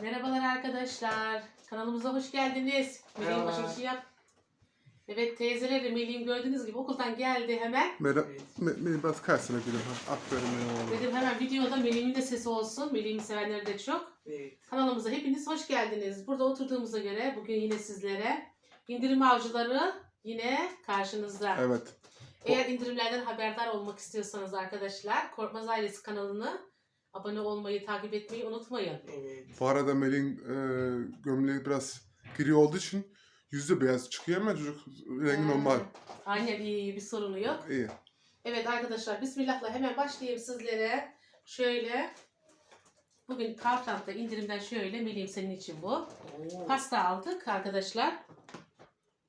Merhabalar arkadaşlar. Kanalımıza hoş geldiniz. Melih'in Merhaba. yap. Evet teyzeleri Melih'in gördüğünüz gibi okuldan geldi hemen. Merhaba. Beni biraz karşısına. Ha. Aferin benim oğlum. Dedim hemen videoda Melih'imin de sesi olsun. Melih'in sevenleri de çok. Evet. Kanalımıza hepiniz hoş geldiniz. Burada oturduğumuza göre bugün yine sizlere indirim avcıları yine karşınızda. Evet. Eğer indirimlerden haberdar olmak istiyorsanız arkadaşlar Korkmaz Ailesi kanalını abone olmayı, takip etmeyi unutmayın. Evet. Bu arada Melin e, gömleği biraz gri olduğu için yüzü beyaz çıkıyor ama çocuk rengi Ha, normal. Aynen iyi, iyi bir sorunu yok. İyi. Evet arkadaşlar Bismillah'la hemen başlayayım sizlere. Şöyle bugün Kaufland'da indirimden şöyle Melih'im senin için bu. Oo. Pasta aldık arkadaşlar.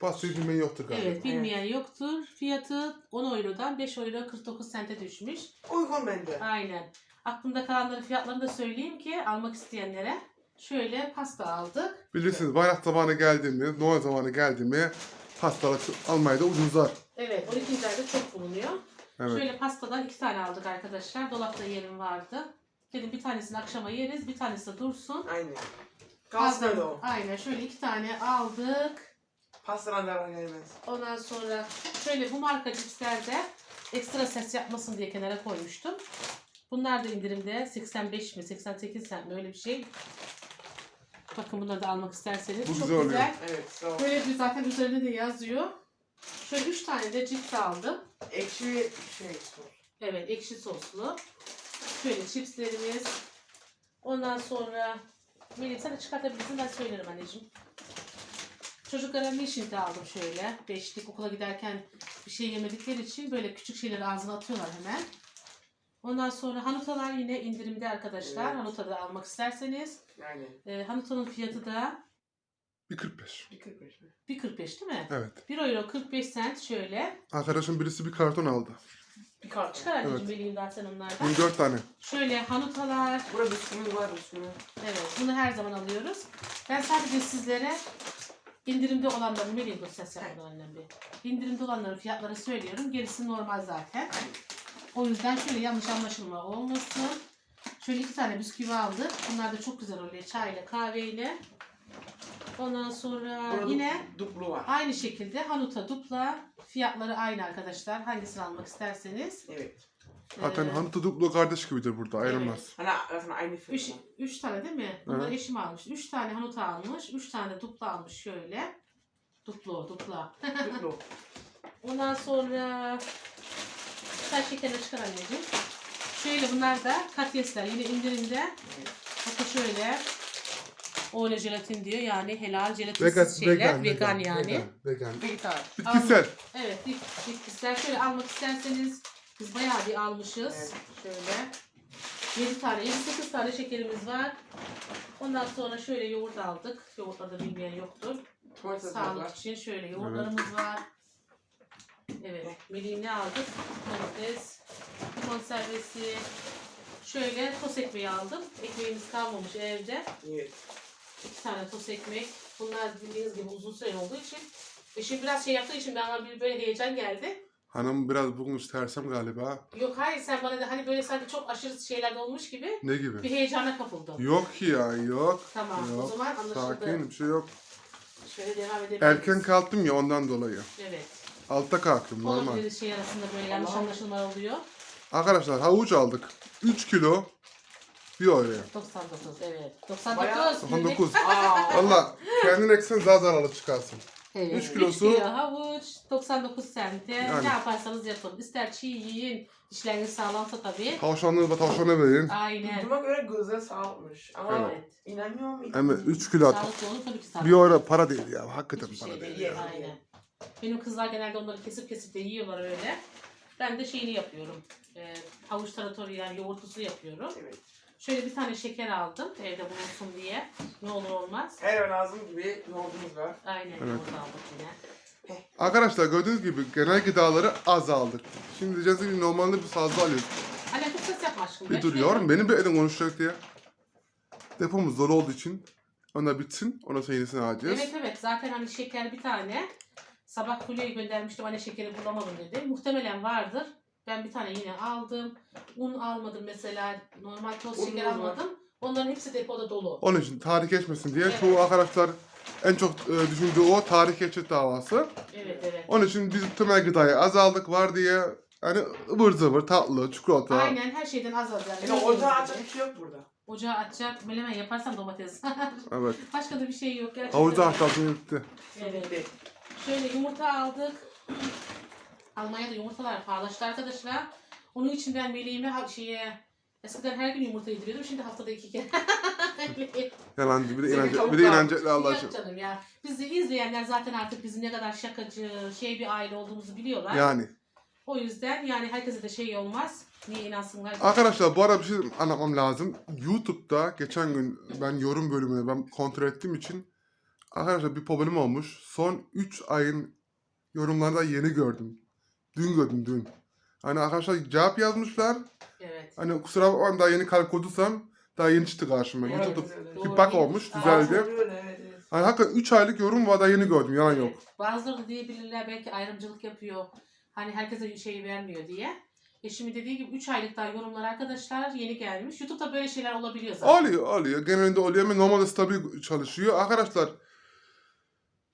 Pastayı bilmeyi yoktur galiba. Evet bilmeyen yoktur. Fiyatı 10 eurodan 5 euro 49 sente düşmüş. Uygun bence. Aynen. Aklımda kalanların fiyatlarını da söyleyeyim ki almak isteyenlere. Şöyle pasta aldık. Bilirsiniz bayrak zamanı geldi mi, Noel zamanı geldi mi pastalar almaya da ucuzlar. Evet 12. ayda çok bulunuyor. Evet. Şöyle pastadan iki tane aldık arkadaşlar. Dolapta yerim vardı. Dedim bir tanesini akşama yeriz, bir tanesi de dursun. Aynen. Kalsın öyle o. Aynen şöyle iki tane aldık. Pastadan gelmez. Ondan sonra şöyle bu marka cipslerde ekstra ses yapmasın diye kenara koymuştum. Bunlar da indirimde 85 mi 88 cent mi öyle bir şey. Bakın bunları da almak isterseniz. Bu Çok güzel. Evet. Sağ ol. Böyle bir zaten üzerinde de yazıyor. Şöyle 3 tane de cips aldım. Ekşi şey sor. Evet ekşi soslu. Şöyle çipslerimiz. Ondan sonra Melih sen de çıkartabilirsin ben söylerim anneciğim. Çocuklara mişinti aldım şöyle. Beşlik okula giderken bir şey yemedikleri için böyle küçük şeyleri ağzına atıyorlar hemen. Ondan sonra hanutalar yine indirimde arkadaşlar. Evet. Hanuta da almak isterseniz. Aynen. E, hanutanın fiyatı da 1.45. Bir 45 mi? 1.45 değil mi? Evet. 1 euro 45 cent şöyle. Arkadaşım birisi bir karton aldı. Bir kart. Çıkar anneciğim Evet. Melih'im zaten onlardan. 24 tane. Şöyle hanutalar, Burada bisküvi var bisküvi. Evet, bunu her zaman alıyoruz. Ben sadece sizlere indirimde olanların, dur ses yapmadan annem bir. İndirimde olanların fiyatları söylüyorum. Gerisi normal zaten. O yüzden şöyle yanlış anlaşılma olmasın. Şöyle iki tane bisküvi aldık. Bunlar da çok güzel oluyor çayla, kahveyle. Ondan sonra Burada yine duplu var. aynı şekilde Hanuta dupla fiyatları aynı arkadaşlar. Hangisini almak isterseniz. Evet. Zaten Ee, Hanuta duplo kardeş gibidir burada ayrılmaz. Hani zaten aynı Üç, firma. üç tane değil mi? Bunları Evet. eşim almış. Üç tane hanuta almış. Üç tane dupla almış şöyle. Duplo, dupla. Duplu. Ondan sonra sen şekerini çıkar anneciğim. Şöyle bunlar da katyesler yine indirimde. Bakın şöyle. Ole jelatin diyor yani helal jelatinsiz Vegan, şeyler. vegan, Vegan, yani. Vegan, vegan. Vegetar. Bitkisel. Evet bit- bitkisel. Şöyle almak isterseniz biz bayağı bir almışız. Evet. Şöyle. 7 tane, 7-8 tane şekerimiz var. Ondan sonra şöyle yoğurt aldık. Yoğurtları da bilmeyen yoktur. Tuvalet Sağlık için şöyle yoğurtlarımız var. Evet. Melih'im ne aldık? Domates, konservesi. Şöyle tost ekmeği aldım. Ekmeğimiz kalmamış evde. Evet. İki tane tost ekmek. Bunlar bildiğiniz gibi uzun süre olduğu için. Eşim biraz şey yaptığı için bana bir böyle heyecan geldi. Hanım biraz bugün istersem galiba. Yok hayır sen bana da hani böyle sanki çok aşırı şeyler olmuş gibi Ne bir gibi? heyecana kapıldım. Yok ki ya yok. Tamam o Yok. zaman anlaşıldı. Sakin bir şey yok. Şöyle devam edebiliriz. Erken kalktım ya ondan dolayı. Evet. Altta kalktım normal. Olabilir şey arasında böyle yanlış anlaşılmalar oluyor. Arkadaşlar havuç aldık. 3 kilo. Bir oraya. 99 evet. 99. Bayağı- 99. Aa. Valla kendin eksen daha zararlı çıkarsın. Evet. Üç kilosu- kilo havuç 99 sente. Yani. Ne yaparsanız yapın. İster çiğ yiyin. İşleriniz sağlamsa tabii. Tavşanlığı da tavşana verin. Aynen. Duyduğuma göre gözleri sağlıkmış. Ama Evet. inanmıyor muyum? Ama 3 kilo at. Sağlıklı olun tabii ki sağlıklı. Bir ara para değil ya. Hakikaten Hiçbir para şey değil değil. ya. Aynen. Benim kızlar genelde onları kesip kesip de yiyorlar öyle. Ben de şeyini yapıyorum. E, havuç taratoru yani yoğurtlusu yapıyorum. Evet. Şöyle bir tane şeker aldım evde bulunsun diye. Ne olur olmaz. Her eve lazım gibi yoğurdumuz var. Aynen Evet. yoğurt aldık yine. Arkadaşlar gördüğünüz gibi genel gıdaları az aldık. Şimdi diyeceğiz ki normalde bir fazla alıyoruz. Anne çok ses yapma aşkım. Bir dur yavrum benim bir elin konuşacak diye. Depomuz dolu olduğu için ona bitsin. Ondan sonra yenisini alacağız. Evet evet zaten hani şeker bir tane. Sabah Fulya'yı göndermiştim anne şekeri bulamadım dedi. Muhtemelen vardır. Ben bir tane yine aldım. Un almadım mesela. Normal toz Unumuz şeker var. almadım. Onların hepsi depoda dolu. Onun için tarih geçmesin diye Evet. çoğu arkadaşlar en çok e, düşündüğü o tarih geçit davası. Evet evet. Onun için biz temel gıdayı azaldık var diye hani ıvır zıvır tatlı, çikolata. Aynen her şeyden az az yani. Yani ocağı açacak bir şey yok burada. Ocağı açacak, melemen yaparsam domates. Evet. Başka da bir şey yok gerçekten. Havucu haşlatın gitti. Evet. Bitti. Şöyle yumurta aldık. Almanya'da yumurtalar pahalaştı arkadaşlar. Onun için ben meleğime şeye eskiden her gün yumurta yediriyordum. Şimdi haftada iki kere. Yalancı bir de inancı, bir de inancı Allah aşkına. canım ya. Bizi izleyenler zaten artık bizim ne kadar şakacı, şey bir aile olduğumuzu biliyorlar. Yani. O yüzden yani herkese de şey olmaz. Niye inansınlar? Arkadaşlar bu arada bir şey anlatmam lazım. YouTube'da geçen gün ben yorum bölümüne ben kontrol ettiğim için arkadaşlar bir problem olmuş. Son 3 ayın yorumlarında yeni gördüm. Dün gördüm dün. Hani arkadaşlar cevap yazmışlar. Evet. Hani kusura bakmayın daha yeni kalp koduysam daha yeni çıktı karşıma. Evet, YouTube'da evet. bir bak olmuş Aa, düzeldi. Öyle, evet. Hani hakikaten 3 aylık yorum var daha yeni gördüm yalan yok. Bazıları diyebilirler belki ayrımcılık yapıyor. Hani herkese şey vermiyor diye. Eşimin dediği gibi 3 aylık daha yorumlar arkadaşlar yeni gelmiş. YouTube'da böyle şeyler olabiliyor zaten. Oluyor oluyor. Genelinde oluyor ama normalde stabil çalışıyor. Arkadaşlar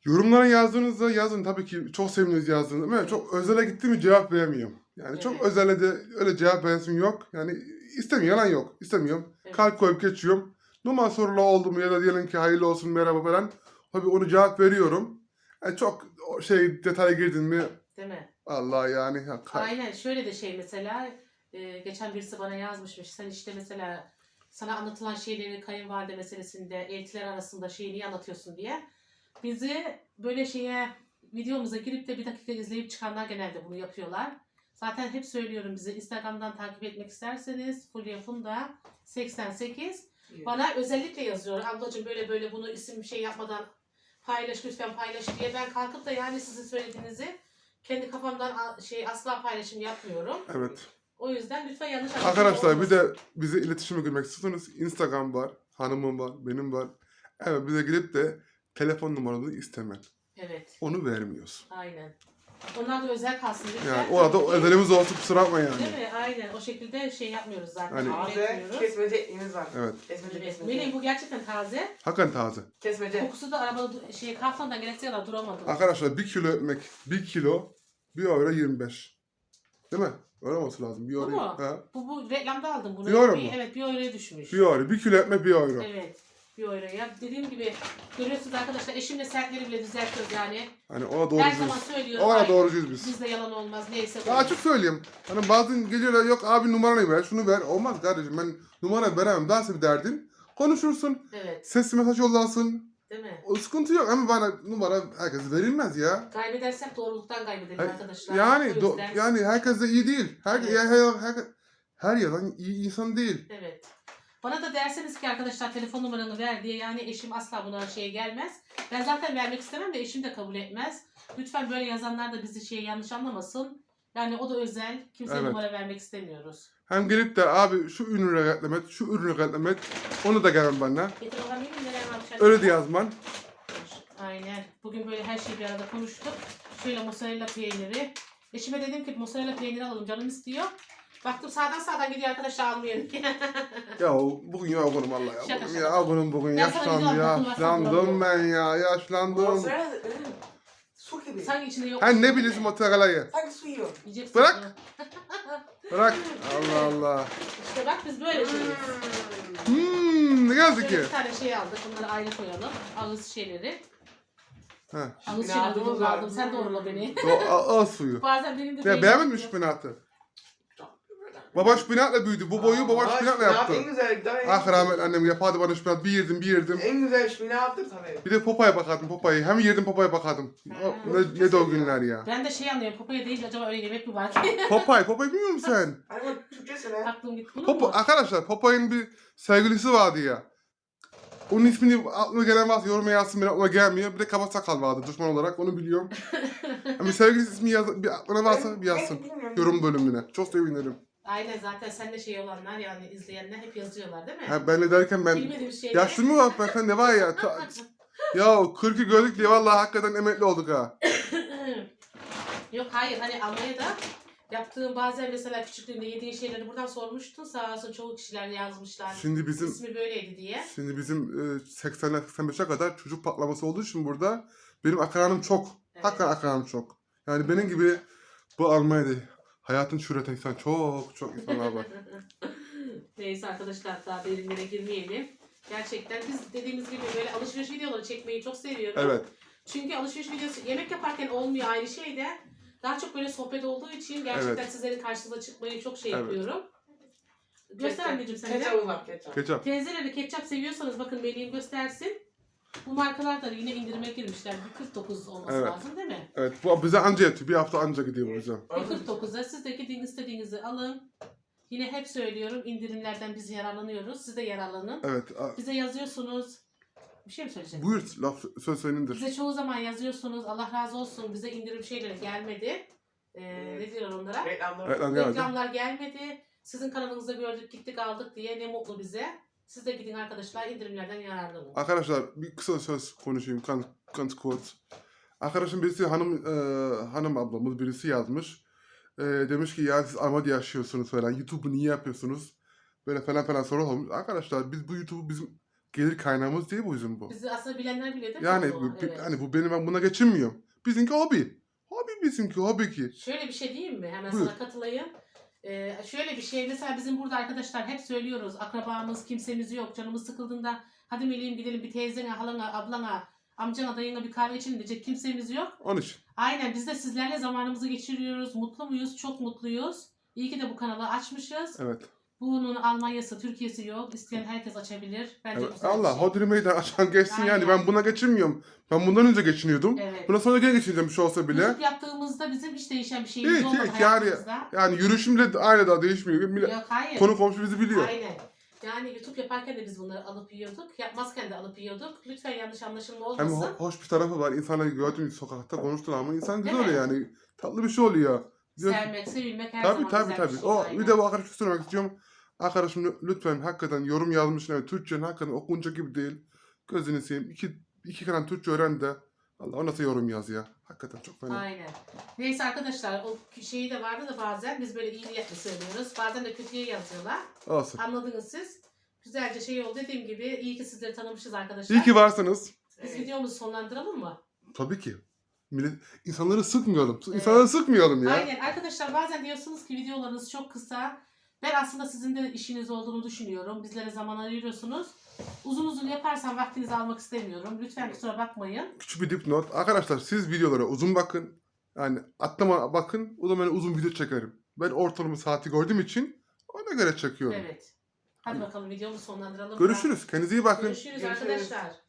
yorumlara yazdığınızda yazın tabii ki çok seviniyoruz yazdığınızda ama çok özele gitti mi cevap veremiyorum. Yani çok Evet. özele de öyle cevap versin yok. Yani istemiyor yalan yok. İstemiyorum. Evet. Kalp koyup geçiyorum. Normal sorular oldu mu ya da diyelim ki hayırlı olsun merhaba falan. Tabii onu cevap veriyorum. Yani çok o şey detaya girdin mi Değil mi? Allah yani. Ya, Aynen şöyle de şey mesela e, geçen birisi bana yazmışmış. Sen işte mesela sana anlatılan şeyleri kayınvalide meselesinde eltiler arasında şeyi niye anlatıyorsun diye. Bizi böyle şeye videomuza girip de bir dakika izleyip çıkanlar genelde bunu yapıyorlar. Zaten hep söylüyorum bizi Instagram'dan takip etmek isterseniz Fulya Funda 88 bana özellikle yazıyor. Ablacığım böyle böyle bunu isim şey yapmadan paylaş lütfen paylaş diye. Ben kalkıp da yani sizin söylediğinizi kendi kafamdan şey asla paylaşım yapmıyorum. Evet. O yüzden lütfen yanlış anlaşılma Arkadaşlar bir de bize iletişime girmek istiyorsanız Instagram var, hanımım var, benim var. Evet bize girip de telefon numaranızı istemen. Evet Onu vermiyoruz. aynen. Onlar da özel kalsın lütfen. Yani orada ki. özelimiz olsun kusura bakma yani. Değil mi? Aynen. O şekilde şey yapmıyoruz zaten. Hani- Taze kesmece ettiğimiz var. Evet. Kesmece Evet. kesmece. Melih bu gerçekten taze. Hakikaten taze. Kesmece. Kokusu da arabada şey kartondan gerektiği kadar duramadı. Arkadaşlar bir kilo ekmek, bir kilo, bir euro 25. Değil mi? Öyle olması lazım. Bir Bu euro. mu? Ha. Bu, bu reklamda aldım bunu. Bir euro mu? Evet bir euroya düşmüş. Bir euro. Bir kilo ekmek bir euro. Evet. Bir euroya. Dediğim gibi görüyorsunuz arkadaşlar eşimle sertleri bile düzeltiyoruz yani. Hani ona Her doğrucuyuz. zaman söylüyorum. Ona aynen. doğrucuyuz biz. Bizde yalan olmaz. Neyse. Ya açık söyleyeyim. Hani bazen geliyorlar yok abi numaranı ver, şunu ver. Olmaz kardeşim ben numara veremem. Daha bir derdin. Konuşursun. Evet. Sesli mesaj yollarsın. Değil mi? O sıkıntı yok ama bana numara herkes verilmez ya. Kaybedersek doğruluktan kaybedelim Ha- arkadaşlar. Yani do- yani herkes de iyi değil. Her Evet. her, her, her, her yalan iyi insan değil. Evet. Bana da derseniz ki arkadaşlar telefon numaranı ver diye yani eşim asla buna şeye gelmez. Ben zaten vermek istemem de eşim de kabul etmez. Lütfen böyle yazanlar da bizi şey yanlış anlamasın. Yani o da özel. Kimseye Evet. numara vermek istemiyoruz. Hem gelip de abi şu ürünü reklam et, şu ürünü reklam et. Onu da gelin bana. Getir bakalım yiyeyim mi? Neler varmış Öyle de yazman. Aynen. Bugün böyle her şeyi bir arada konuştuk. Şöyle mozzarella peyniri. Eşime dedim ki mozzarella peyniri alalım canım istiyor. Baktım sağdan sağdan gidiyor arkadaşlar almayalım. Ya bugün yorgunum Allah ya. Şaka Bugün şaka. ya yorgunum bugün. Sana Yaşlandım, videodan yaşlandım bakın, ben ya. Yaşlandım. Mozzarella ıı, su gibi. Sanki içinde yok. Ha ne biliyorsun mozzarella'yı? Sanki su yiyor. Yiyeceksin Bırak. bunu. Bırak. Allah Allah. İşte bak biz böyle şeyiz. Hmm, ne geldi Şöyle ki? bir tane şey aldık. Bunları ayrı koyalım. Ağız şeyleri. Ha. Ağız Ne şeyleri aldım? Sen doğrula beni. O, a- ağız suyu. Bazen benim de Ya beynim beğenmedin mi gidiyor. şpinatı? Baba şpinatla büyüdü. Bu boyu baba Aa, şpinatla şpinat yaptı. En güzel. daha en Ah güzel. rahmetli annem yapardı bana şpinat. Bir yerdim bir yerdim. En güzel şpinattır tabii. Bir de Popeye bakardım Popeye. Hem yerdim Popeye bakardım. O, Ha. ne, ne de o günler ya. Ben de şey anlıyorum. Popeye deyince acaba öyle yemek mi var ki? Popeye, Popeye bilmiyor musun sen? Hani bu Türkçesi ne? Aklım gitti. Bunu Popo, mu? arkadaşlar Popeye'nin bir sevgilisi vardı ya. Onun ismini aklıma gelen varsa yoruma yazsın benim aklıma gelmiyor. Bir de kaba sakal vardı düşman olarak onu biliyorum. Ama sevgilisi ismi yaz, bir aklına varsa bir yazsın. Ben bilmiyorum. Yorum bölümüne. Çok sevinirim. Aynen zaten sen de şey olanlar yani izleyenler hep yazıyorlar değil mi? Ha, ben de derken ben Bilmediğim şeyler. yaşlı mı var ben ne var ya? Ta- ya 40'ı gördük diye vallahi hakikaten emekli olduk ha. Yok hayır hani Almanya'da Yaptığım bazen mesela küçüklüğünde yediğin şeyleri buradan sormuştun. Sağ olsun çoğu kişiler yazmışlar. Şimdi bizim İsmi böyleydi diye. şimdi bizim e, 80'ler 85'e kadar çocuk patlaması olduğu için burada benim akranım çok. Evet. Hakikaten akranım çok. Yani benim gibi bu Almanya'da hayatın şurada insan çok çok insanlar var. Neyse arkadaşlar daha derinlere girmeyelim. Gerçekten biz dediğimiz gibi böyle alışveriş videoları çekmeyi çok seviyorum. Evet. Çünkü alışveriş videosu yemek yaparken olmuyor ayrı şey de. Daha çok böyle sohbet olduğu için gerçekten Evet. sizlerin karşınıza çıkmayı çok şey Evet. yapıyorum. Göster anneciğim sen de. Ketçabı var ketçap. Ketçap. Teyzeleri ketçap seviyorsanız bakın Melih'im göstersin. Bu markalar da yine indirime girmişler. Bir 49 olması Evet. lazım değil mi? Evet bu bize anca yetiyor. Bir hafta anca gidiyor bu bize. Bir 49'a siz de gidin istediğinizi alın. Yine hep söylüyorum indirimlerden biz yararlanıyoruz. Siz de yararlanın. Evet. a- Bize yazıyorsunuz. Bir şey mi söyleyeceksin? Buyur laf söz senindir. Bize çoğu zaman yazıyorsunuz. Allah razı olsun. Bize indirim şeyleri gelmedi. Ee, ne diyorlar onlara? Reklamlar. Reklamlar gelmedi. Sizin kanalınızda gördük gittik aldık diye ne mutlu bize. Siz de gidin arkadaşlar indirimlerden yararlanın. Arkadaşlar bir kısa söz konuşayım. Kan, ganz kurz. Arkadaşım birisi hanım e, hanım ablamız birisi yazmış. E, demiş ki ya siz Almanya'da yaşıyorsunuz falan. YouTube'u niye yapıyorsunuz? Böyle falan falan soru olmuş. Arkadaşlar biz bu YouTube'u bizim gelir kaynağımız değil bu bizim bu. Bizi aslında bilenler değil mi? Yani bu, Evet. hani bu benim ben buna geçinmiyorum. Bizimki hobi. Hobi bizimki hobi ki. Şöyle bir şey diyeyim mi? Hemen Buyur. sana katılayım. Ee, şöyle bir şey mesela bizim burada arkadaşlar hep söylüyoruz. Akrabamız, kimsemiz yok. Canımız sıkıldığında hadi Melih'im gidelim bir teyzene, halana, ablana, amcana, dayına bir kahve içelim diyecek kimsemiz yok. Onun için. Aynen biz de sizlerle zamanımızı geçiriyoruz. Mutlu muyuz? Çok mutluyuz. İyi ki de bu kanalı açmışız. Evet. Bunun Almanya'sı, Türkiye'si yok. İsteyen herkes açabilir. Bence evet. güzel bir Allah şey. hodri meydan açan geçsin yani. Aynen. Ben buna geçinmiyorum. Ben bundan önce geçiniyordum. Evet. Bundan sonra gene geçineceğim bir şey olsa bile. YouTube yaptığımızda bizim hiç değişen bir şeyimiz Hiç, olmadı hiç, yani- hayatımızda. Yani yürüyüşüm bile aynı daha değişmiyor. Millet- Yok hayır. Konu komşu bizi biliyor. Aynen. Yani YouTube yaparken de biz bunları alıp yiyorduk. Yapmazken de alıp yiyorduk. Lütfen yanlış anlaşılma Hem olmasın. ho- hoş bir tarafı var. İnsanları gördüm sokakta konuştular ama insan güzel Değil mi? oluyor yani. Tatlı bir şey oluyor. Diyor ki- Sevmek, sevilmek her Tabii zaman tabii güzel tabii. bir şey. O aynen. bir de bu arkadaş söylemek istiyorum. Arkadaşım lü- lütfen hakikaten yorum yazmış. Evet, Türkçenin hakikaten okunacak gibi değil. Gözünü seveyim. İki, iki kere Türkçe öğren de. Allah o nasıl yorum yaz ya. Hakikaten çok fena. Aynen. Neyse arkadaşlar o şeyi de vardı da bazen biz böyle iyi niyetli söylüyoruz. Bazen de kötüye yazıyorlar. Olsun. Anladınız siz. Güzelce şey oldu dediğim gibi iyi ki sizleri tanımışız arkadaşlar. İyi ki varsınız. Biz Evet. videomuzu sonlandıralım mı? Tabii ki. Millet, insanları sıkmayalım. Evet. İnsanları sıkmayalım ya. Aynen arkadaşlar bazen diyorsunuz ki videolarınız çok kısa. Ben aslında sizin de işiniz olduğunu düşünüyorum. Bizlere zaman ayırıyorsunuz. Uzun uzun yaparsam vaktinizi almak istemiyorum. Lütfen kusura bakmayın. Küçük bir dipnot. Arkadaşlar siz videolara uzun bakın. Yani atlama bakın. O zaman ben uzun video çekerim. Ben ortalama saati gördüğüm için ona göre çekiyorum. Evet. Hadi bakalım videomuzu sonlandıralım. Görüşürüz. Kendinize iyi bakın. Görüşürüz Görüşürüz. arkadaşlar.